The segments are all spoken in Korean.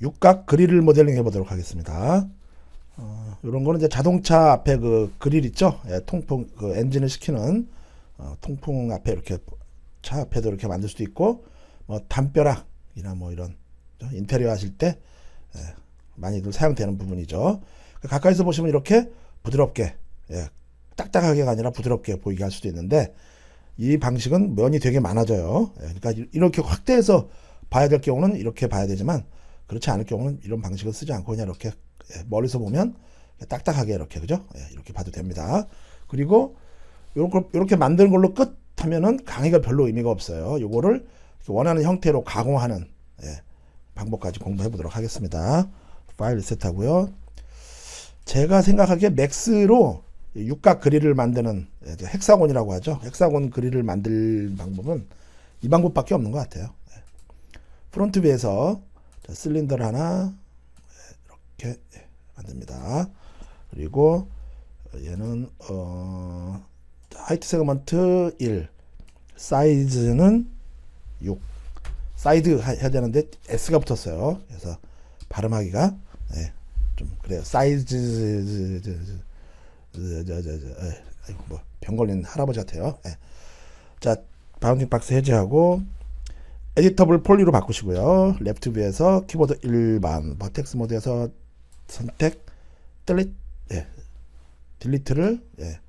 육각 그릴을 모델링 해보도록 하겠습니다. 어, 이런 거는 이제 자동차 앞에 그 그릴 있죠? 예, 통풍 그 엔진을 시키는 어, 통풍 앞에 이렇게 차 앞에도 이렇게 만들 수도 있고 뭐 담벼락이나 뭐 이런 저 인테리어 하실 때 예, 많이들 사용되는 부분이죠. 가까이서 보시면 이렇게 부드럽게 예, 딱딱하게가 아니라 부드럽게 보이게 할 수도 있는데 이 방식은 면이 되게 많아져요. 예, 그러니까 이- 이렇게 확대해서 봐야 될 경우는 이렇게 봐야 되지만 그렇지 않을 경우는 이런 방식을 쓰지 않고 그냥 이렇게 예, 멀리서 보면 딱딱하게 이렇게 그죠? 예, 이렇게 봐도 됩니다. 그리고 요렇게 만드는 걸로 끝 하면은 강의가 별로 의미가 없어요. 요거를 이렇게 원하는 형태로 가공하는 예, 방법까지 공부해 보도록 하겠습니다. 파일 리셋하고요. 제가 생각하기에 맥스로 육각 그릴을 만드는 헥사곤이라고 하죠. 헥사곤 그릴을 만들 방법은 이 방법밖에 없는 것 같아요. 예. 프론트 뷰에서 자, 실린더를 하나 예, 이렇게 예, 만듭니다. 그리고 얘는 어, 하이트 세그먼트 1 사이즈는 6 사이드 하- 해야 되는데 S가 붙었어요. 그래서 발음하기가 예, 좀 그래요. 사이즈 뭐병 걸린 할아버지 같아요. 예. 자 바운딩 박스 해제하고 에디터블 폴리로 바꾸시고요. 레프트 뷰에서 키보드 일반 버텍스 모드에서 선택 딜릿 예. 딜리트를 예.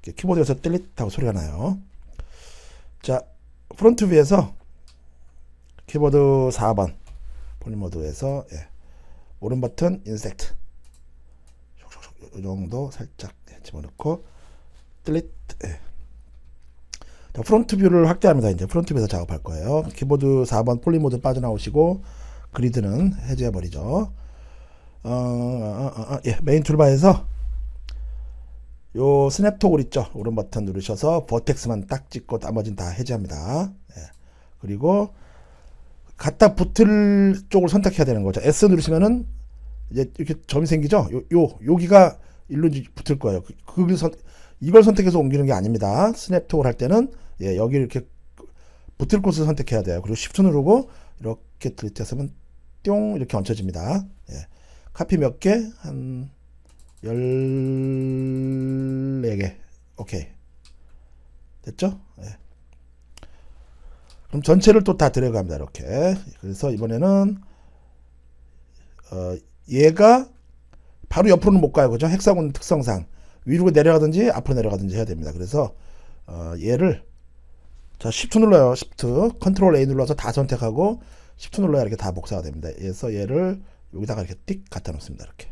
키보드에서 딜릿하고 소리가 나요. 자 프론트 뷰에서 키보드 4번 폴리 모드에서 예. 오른 버튼 인섹트 이 정도 살짝 예, 집어넣고 딜릿 예. 자, 프론트 뷰를 확대합니다. 이제 프론트 뷰에서 작업할 거예요. 키보드 4번 폴리 모드 빠져나오시고 그리드는 해제해 버리죠. 어, 어, 어, 어, 예, 메인 툴바에서 요 스냅 토글 있죠. 오른 버튼 누르셔서 버텍스만 딱 찍고 나머지는 다 해제합니다. 예. 그리고 갖다 붙을 쪽을 선택해야 되는 거죠. S 누르시면은 이제 이렇게 점이 생기죠. 요, 요 여기가 일로 붙을 거예요. 그, 그걸 선 이걸 선택해서 옮기는 게 아닙니다. 스냅 톡을 할 때는 예, 여기 이렇게 붙을 곳을 선택해야 돼요. 그리고 Shift 누르고 이렇게 딜리트했으면 뿅 이렇게 얹혀집니다. 예. 카피 몇 개? 한 14개. 오케이. 됐죠? 예. 그럼 전체를 또 다 들어갑니다. 이렇게. 그래서 이번에는 어, 얘가 바로 옆으로는 못 가요. 그죠? 헥사곤 특성상 위로 내려가든지 앞으로 내려가든지 해야 됩니다. 그래서 어, 얘를 자, Shift 눌러요. Shift. 컨트롤 A 눌러서 다 선택하고 Shift 눌러야 이렇게 다 복사가 됩니다. 그래서 얘를 여기다가 이렇게 띡 갖다 놓습니다. 이렇게.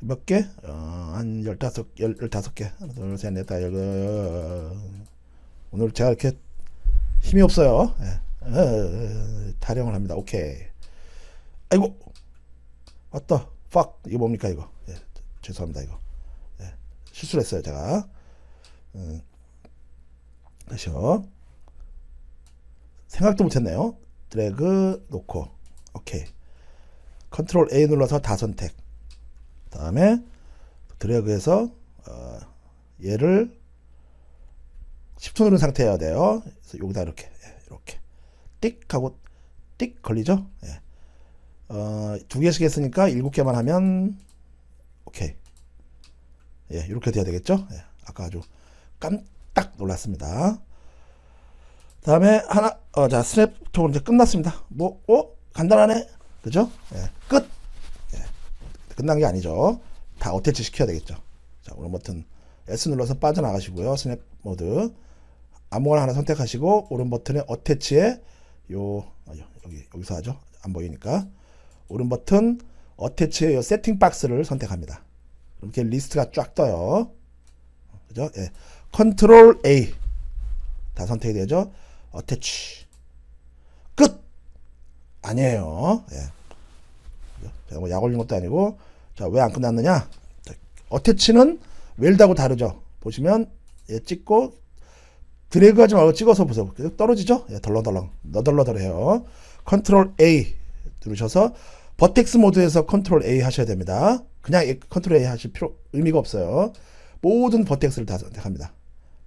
몇 개? 어, 한 15, 15개. 하나, 둘, 셋, 넷, 다, 여섯. 오늘 제가 이렇게 힘이 없어요. 예. 어, 타령을 합니다. 오케이. 아이고. 왔다. fuck. 이거 뭡니까, 이거? 예, 죄송합니다, 이거. 예, 실수를 했어요, 제가. 음, 다시요. 생각도 못했네요. 드래그 놓고, 오케이. 컨트롤 A 눌러서 다 선택. 다음에 드래그해서 어, 얘를 10초 누른 상태여야 돼요. 그래서 여기다 이렇게 예, 이렇게 띡 하고 띡 걸리죠. 예. 어, 두 개씩 했으니까 일곱 개만 하면 오케이. 예, 이렇게 돼야 되겠죠? 예, 아까 아주 깜딱 놀랐습니다. 다음에 하나, 어, 자, 스냅 톡은 이제 끝났습니다. 뭐, 어? 간단하네? 그죠? 예, 끝! 예, 끝난 게 아니죠. 다 어태치 시켜야 되겠죠. 자, 오른 버튼 S 눌러서 빠져나가시고요. 스냅 모드. 아무거나 하나 선택하시고, 오른 버튼에 어태치에 요, 아, 요- 여기, 여기서 하죠. 안 보이니까. 오른 버튼 어태치의 요 세팅 박스를 선택합니다. 이렇게 리스트가 쫙 떠요. 그죠? 예. 컨트롤 A 다 선택이 되죠. 어태치 끝 아니에요. 예. 제가 뭐 약 올린 것도 아니고 자왜 안 끝났느냐? 자, 어태치는 웰드하고 다르죠. 보시면 예, 찍고 드래그하지 말고 찍어서 보세요. 떨어지죠? 예, 덜렁덜렁 너덜너덜해요. 컨트롤 A 누르셔서 버텍스 모드에서 컨트롤 A 하셔야 됩니다. 그냥 이 컨트롤 A 하실 필요 의미가 없어요. 모든 버텍스를 다 선택합니다.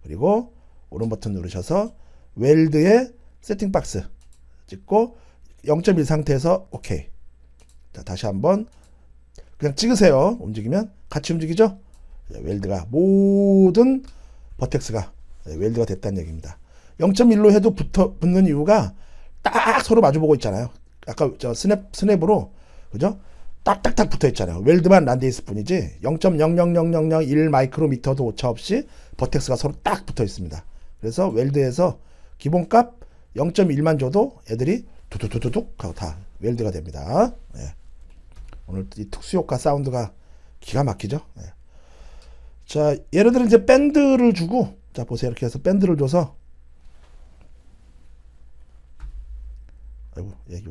그리고 오른 버튼 누르셔서 웰드의 세팅 박스 찍고 0.1 상태에서 오케이. 자, 다시 한번 그냥 찍으세요. 움직이면 같이 움직이죠? 예, 웰드가 모든 버텍스가 예, 웰드가 됐다는 얘기입니다. 0.1로 해도 붙어 붙는 이유가 딱 서로 마주보고 있잖아요. 아까 저 스냅 스냅으로 그죠? 딱딱딱 붙어 있잖아요. 웰드만 란데 있을 뿐이지 0.00001 마이크로미터도 오차 없이 버텍스가 서로 딱 붙어 있습니다. 그래서 웰드에서 기본값 0.1만 줘도 애들이 두두두두둑 하고 다 웰드가 됩니다. 예. 오늘 이 특수효과 사운드가 기가 막히죠. 예. 자, 예를 들어 이제 밴드를 주고 자 보세요 이렇게 해서 밴드를 줘서 아이고 예,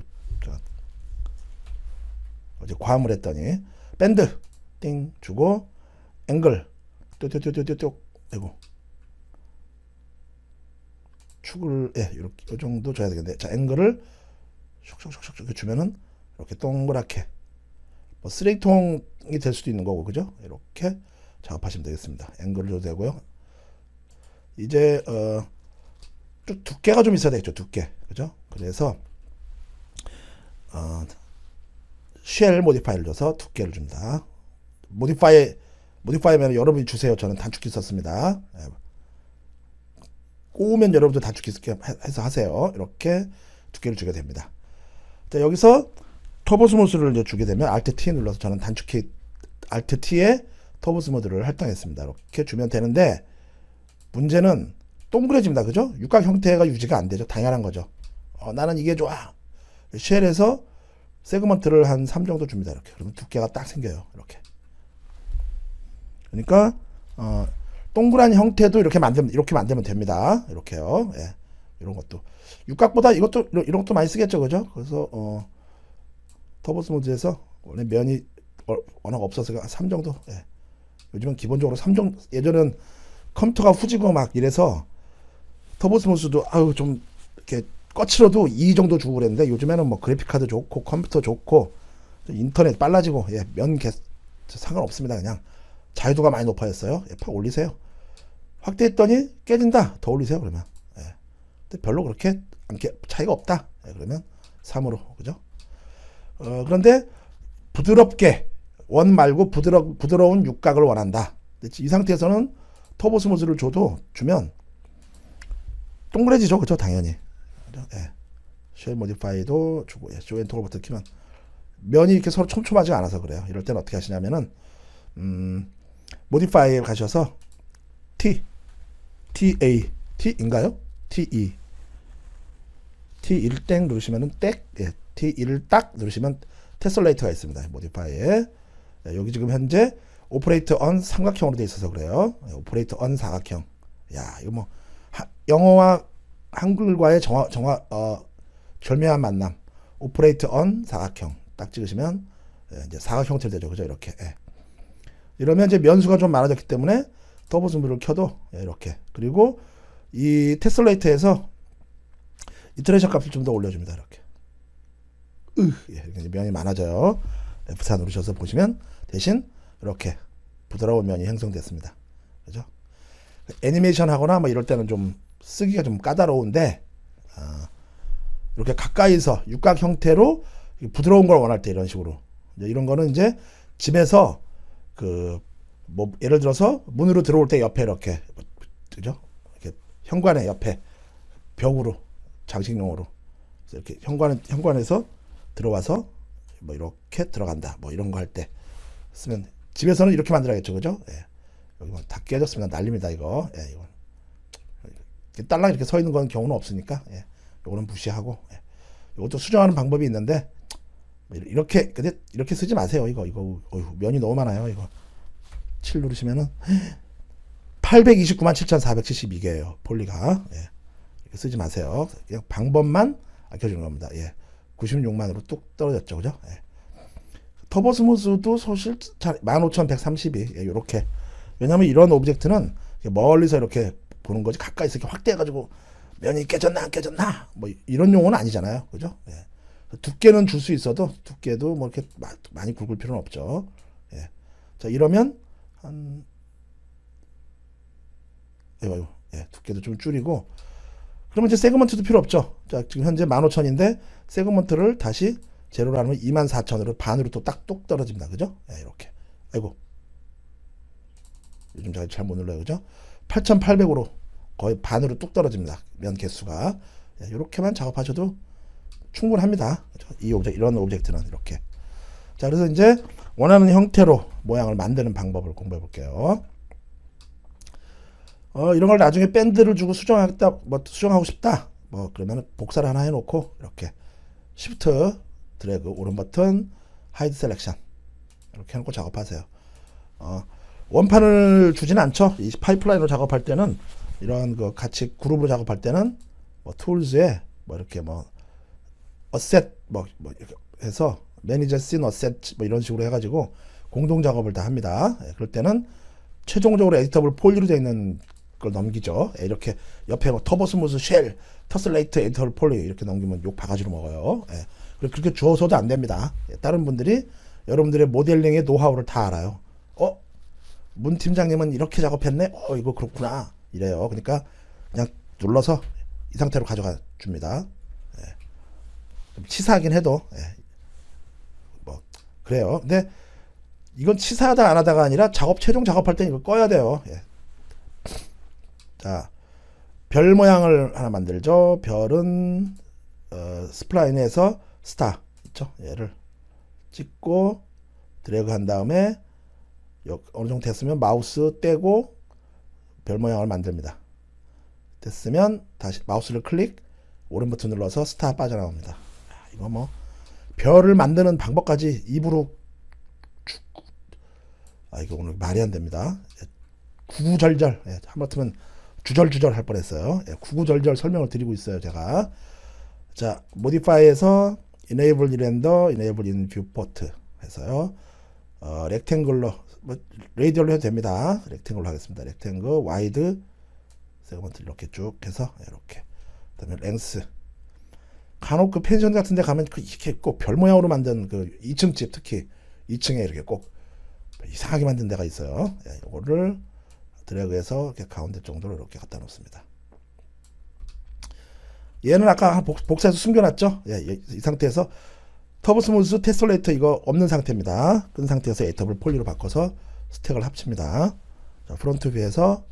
어제 과음을 했더니 밴드 띵 주고 앵글 뚜뚜뚜뚜뚜 아이고 축을 예 이렇게 요 정도 줘야 되겠네. 자 앵글을 슉슉슉슉 주면은 이렇게 동그랗게 뭐 쓰레기통이 될 수도 있는 거고 그죠? 이렇게 작업하시면 되겠습니다. 앵글을 줘도 되고요. 이제 어 두- 두께가 좀 있어야 되겠죠. 두께 그죠? 그래서 어, 쉘 모디파이를 줘서 두께를 줍니다. 모디파이 모디파이면 여러분이 주세요. 저는 단축키 썼습니다. 예. 꼬우면 여러분도 단축키 해서 하세요. 이렇게 두께를 주게 됩니다. 자, 여기서 터보 스무스를 이제 주게 되면 Alt T 눌러서 저는 단축키 Alt T에 터보 스무드를 할당했습니다. 이렇게 주면 되는데 문제는 동그래집니다. 그죠? 육각 형태가 유지가 안 되죠. 당연한 거죠. 어, 나는 이게 좋아. 쉘에서 세그먼트를 한 3 정도 줍니다. 이렇게. 그러면 두께가 딱 생겨요. 이렇게. 그러니까 어, 동그란 형태도 이렇게 만들면 이렇게 만들면 됩니다. 이렇게요. 예. 이런 것도 육각보다 이것도 이런 것도 많이 쓰겠죠, 그죠? 그래서 어, 터보 스무드에서 원래 면이 어, 워낙 없어서 3 정도. 예. 요즘은 기본적으로 3 정도. 예전엔 컴퓨터가 후지고 막 이래서 터보 스무스도 아유 좀 이렇게 거칠어도 2 정도 주고 그랬는데 요즘에는 뭐 그래픽 카드 좋고 컴퓨터 좋고 인터넷 빨라지고 예, 면 개, 상관없습니다. 그냥 자유도가 많이 높아졌어요. 예, 팍 올리세요. 확대했더니 깨진다. 더 올리세요. 그러면. 예. 근데 별로 그렇게 차이가 없다. 예, 그러면 3으로 그죠? 어, 그런데 부드럽게 원 말고 부드러, 부드러운 육각을 원한다. 이 상태에서는 터보 스무스를 줘도 주면 동그래지죠, 그죠? 당연히. 그죠? 예. 쉘 모디파이도 주고 예, 조앤 토글 버튼 키면 면이 이렇게 서로 촘촘하지 않아서 그래요. 이럴 때는 어떻게 하시냐면은 음, 모디파이에 가셔서 T T A T인가요? T E T 1 땡 누르시면은 땡 예, T 1을 딱 누르시면 테슬레이터가 있습니다. 모디파이에 예, 여기 지금 현재 오퍼레이터 언 삼각형으로 돼 있어서 그래요. 예, 오퍼레이터 언 사각형. 야 이거 뭐 하- 영어와 한글과의 정화 정화 어 절묘한 만남. 오퍼레이터 언 사각형 딱 찍으시면 예, 이제 사각 형태로 되죠, 그죠? 이렇게. 예. 이러면 이제 면수가 좀 많아졌기 때문에 터보 스무를 켜도 예, 이렇게. 그리고 이 테슬레이터에서 이터레이션 값을 좀 더 올려줍니다, 이렇게. 으, 예, 면이 많아져요. F4 누르셔서 보시면 대신 이렇게 부드러운 면이 형성됐습니다. 그죠? 애니메이션 하거나 뭐 이럴 때는 좀 쓰기가 좀 까다로운데 아, 이렇게 가까이서 육각 형태로 부드러운 걸 원할 때 이런 식으로 이런 거는 이제 집에서 그 뭐 예를 들어서 문으로 들어올 때 옆에 이렇게 그죠? 이렇게 현관에 옆에 벽으로 장식용으로 이렇게 현관 현관에서 들어와서 뭐 이렇게 들어간다 뭐 이런 거 할 때 쓰면 집에서는 이렇게 만들어야겠죠 그죠? 예. 여기 뭐다 깨졌습니다 난립니다 이거 예, 이건 딸랑 이렇게 서 있는 건 경우는 없으니까 예. 요거는 무시하고 예. 이것도 수정하는 방법이 있는데 뭐 이렇- 이렇게 근데 이렇게 쓰지 마세요 이거 이거 어휴, 면이 너무 많아요 이거 7 누르시면은 829만 7,472개예요 폴리가 예. 이렇게 쓰지 마세요 그냥 방법만 알려주는 겁니다 예. 96만으로 뚝 떨어졌죠 그죠 예. 터보 스무스도 잘15,132 예, 요렇게 왜냐면 이런 오브젝트는 멀리서 이렇게 보는 거지 가까이서 이렇게 확대해가지고 면이 깨졌나 안 깨졌나 뭐 이런 용어는 아니잖아요 그죠 예. 두께는 줄 수 있어도 두께도 뭐 이렇게 마- 많이 굵을 필요는 없죠 예. 자 이러면 한 예, 예, 두께도 좀 줄이고 그러면 이제 세그먼트도 필요 없죠 자 지금 현재 15,000인데 세그먼트를 다시 제로라는 24,000으로 반으로 또딱뚝 떨어집니다. 그죠? 예, 이렇게. 아이고. 요즘 잘 못 눌러요. 그죠? 8,800으로 거의 반으로 뚝 떨어집니다. 면 개수가. 예, 이렇게만 작업하셔도 충분합니다. 그죠? 이 오브젝, 이런 오브젝트는 이렇게. 자, 그래서 이제 원하는 형태로 모양을 만드는 방법을 공부해 볼게요. 어, 이런 걸 나중에 밴드를 주고 수정하겠다, 뭐 수정하고 싶다. 뭐 그러면 복사를 하나 해놓고 이렇게 Shift 드래그 오른 버튼 하이드 셀렉션 이렇게 해놓고 작업하세요. 어, 원판을 주진 않죠. 이 파이프라인으로 작업할 때는 이런 그 같이 그룹으로 작업할 때는 뭐 툴즈에 뭐 이렇게 뭐 어셋 뭐, 뭐 이렇게 해서 매니저 씬 어셋 뭐 이런 식으로 해가지고 공동 작업을 다 합니다. 예, 그럴 때는 최종적으로 에디터블 폴리로 되어 있는 걸 넘기죠. 예, 이렇게 옆에 뭐 터보 스무스 쉘, 터슬레이트 에디터블 폴리 이렇게 넘기면 욕 바가지로 먹어요. 예, 그렇게 주어서도 안 됩니다. 예, 다른 분들이 여러분들의 모델링의 노하우를 다 알아요. 어? 문 팀장님은 이렇게 작업했네? 어, 이거 그렇구나. 이래요. 그러니까 그냥 눌러서 이 상태로 가져가 줍니다. 예. 좀 치사하긴 해도 예. 뭐 그래요. 근데 이건 치사하다 안 하다가 아니라 작업 최종 작업할 때 이거 꺼야 돼요. 예. 자, 별 모양을 하나 만들죠. 별은 어, 스플라인에서 스타 있죠. 얘를 찍고 드래그 한 다음에 요- 어느 정도 됐으면 마우스 떼고 별 모양을 만듭니다. 됐으면 다시 마우스를 클릭 오른 버튼 눌러서 스타 빠져나옵니다. 아, 이거 뭐 별을 만드는 방법까지 입으로 쭉- 아 이거 오늘 말이 안 됩니다. 예, 구구절절 예, 하마터면 주절주절 할 뻔했어요. 예, 구구절절 설명을 드리고 있어요 제가. 자 모디파이에서 enable render, enable in viewport 해서요. 어, 렉탱글러 뭐 레이디얼로 해도 됩니다. 렉탱글로 하겠습니다. 렉탱글 와이드 세그먼트 이렇게 쭉 해서 이렇게 그다음에 랭스 간혹 그 펜션 같은 데 가면 그 이렇게 꼭 별 모양으로 만든 그 2층 집 특히 2층에 이렇게 꼭 이상하게 만든 데가 있어요. 예, 이거를 드래그해서 이렇게 가운데 정도로 이렇게 갖다 놓습니다. 얘는 아까 한 복, 복사해서 숨겨놨죠? 예, 이, 이 상태에서 터보 스무스 테슬레이터 이거 없는 상태입니다. 끈 상태에서 에이터블 폴리로 바꿔서 스택을 합칩니다. 자, 프론트 뷰에서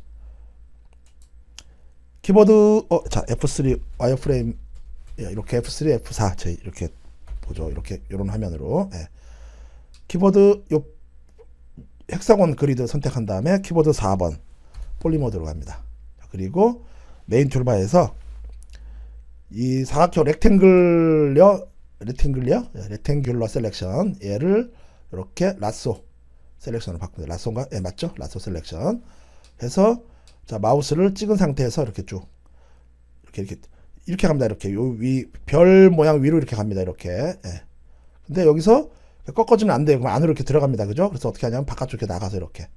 키보드 어, 자 F3 와이어프레임 예, 이렇게 F3, F4 저희 이렇게 보죠. 이렇게 이런 화면으로 예. 키보드 요 헥사곤 그리드 선택한 다음에 키보드 4번 폴리 모드로 갑니다. 자, 그리고 메인 툴바에서 이 사각형 렉탱글려 예, 렉탱귤러 셀렉션 얘를 이렇게 라쏘 셀렉션을 바꿉니다. 라쏘인가? 예, 맞죠? 라쏘 셀렉션 해서 자 마우스를 찍은 상태에서 이렇게 쭉 이렇게 이렇게 이렇게 갑니다. 이렇게 요 위 별 모양 위로 이렇게 갑니다. 이렇게. 예. 근데 여기서 꺾어지면 안 돼요. 그럼 안으로 이렇게 들어갑니다. 그죠? 그래서 어떻게 하냐면 바깥쪽에 나가서 이렇게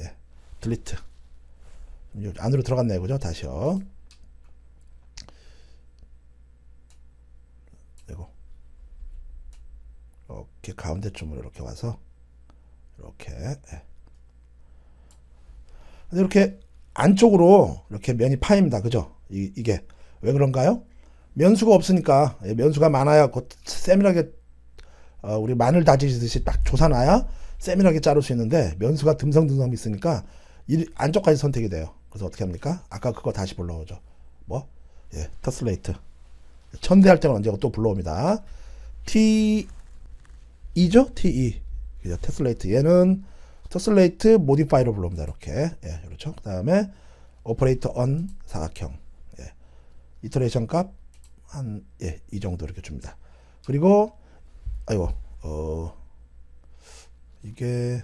예. 딜리트 요 안으로 들어갔네요. 그죠? 다시요. 그리고 이렇게 가운데 쪽으로 이렇게 와서 이렇게 예. 이렇게 안쪽으로 이렇게 면이 파입니다. 그죠? 이, 이게 왜 그런가요? 면수가 없으니까 예, 면수가 많아야 곧 세밀하게 어, 우리 마늘 다지듯이 딱 조사놔야 세밀하게 자를 수 있는데 면수가 듬성듬성 있으니까 이 안쪽까지 선택이 돼요. 그래서 어떻게 합니까? 아까 그거 다시 불러오죠. 뭐? 예, 터슬레이트. 천대할 때는 언제고 또 불러옵니다. T E죠? T E. 그죠? 테슬레이트. 얘는 터슬레이트 모디파이로 불러옵니다. 이렇게. 예, 그렇죠. 그 다음에 오퍼레이터 on 사각형. 예. 이터레이션 값 한, 예, 이 정도 이렇게 줍니다. 그리고, 아이고, 어, 이게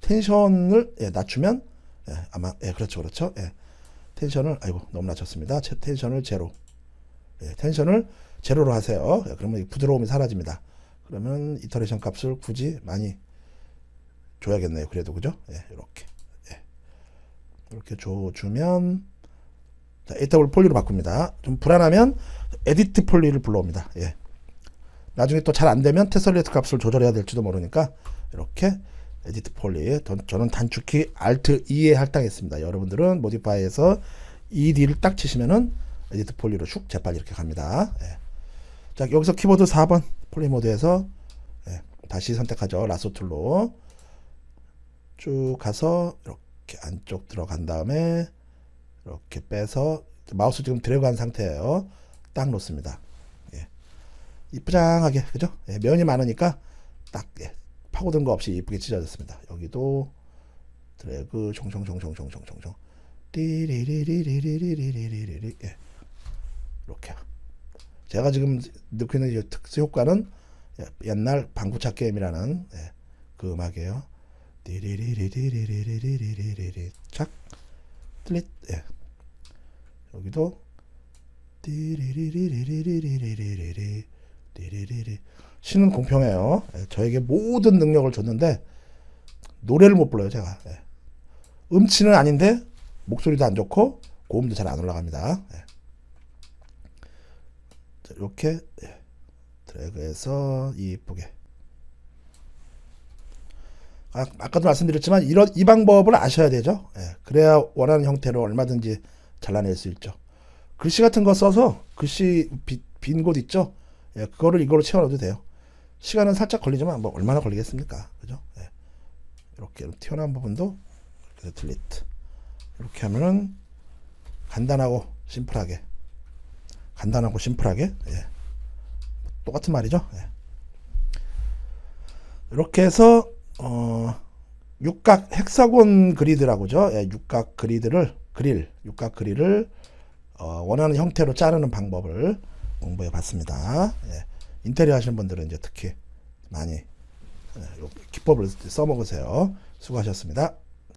텐션을 예, 낮추면, 예, 아마, 예, 그렇죠, 그렇죠. 예. 텐션을, 아이고, 너무 낮췄습니다. 체- 텐션을 제로. 예, 텐션을 제로로 하세요. 예, 그러면 이 부드러움이 사라집니다. 그러면 이터레이션 값을 굳이 많이 줘야겠네요. 그래도 그죠? 예, 이렇게. 예. 이렇게 줘 주면 자, 에이터블 폴리로 바꿉니다. 좀 불안하면 에디트 폴리를 불러옵니다. 예. 나중에 또 잘 안 되면 테슬레이트 값을 조절해야 될지도 모르니까 이렇게 에디트 폴리 전- 저는 단축키 Alt E에 할당했습니다. 여러분들은 모디파이에서 ED를 딱 치시면은 에디트 폴리로 슉 재빨리 이렇게 갑니다. 예. 자, 여기서 키보드 4번 폴리 모드에서 예, 다시 선택하죠. 라소 툴로 쭉 가서 이렇게 안쪽 들어간 다음에 이렇게 빼서 마우스 지금 들어간 상태예요. 딱 놓습니다. 예. 이쁘장하게 그죠? 예, 면이 많으니까 딱 예, 파고든 거 없이 이쁘게 찢어졌습니다. 여기도 드래그 총총총총총총총 띠리리리리리리리리리 예. 이렇게 제가 지금 있는 이 특수 효과는 예, 옛날 방구차 게임이라는 예, 그 음악이에요. 띠리리리리리리리리리리 착 틀릿 예. 여기도 띠리리리리리리리리리 띠리리리 신은 공평해요. 예, 저에게 모든 능력을 줬는데 노래를 못 불러요 제가. 예. 음치는 아닌데 목소리도 안 좋고 고음도 잘 안 올라갑니다. 예. 자, 이렇게 예. 드래그해서 이쁘게 아, 아까도 말씀드렸지만 이런 이 방법을 아셔야 되죠. 예. 그래야 원하는 형태로 얼마든지 잘라낼 수 있죠. 글씨 같은 거 써서 글씨 빈 곳 있죠. 예, 그거를 이걸로 채워넣어도 돼요. 시간은 살짝 걸리지만 뭐 얼마나 걸리겠습니까? 그죠? 예. 이렇게 튀어나온 부분도 이렇게 딜리트 이렇게 하면은 간단하고 심플하게 간단하고 심플하게 예. 똑같은 말이죠. 예. 이렇게 해서 어, 육각 헥사곤 그리드라고죠. 예, 육각 그리드를 그릴 육각 그릴을 어, 원하는 형태로 자르는 방법을 공부해 봤습니다. 예. 인테리어 하시는 분들은 이제 특히 많이 예, 요 기법을 써먹으세요. 수고하셨습니다.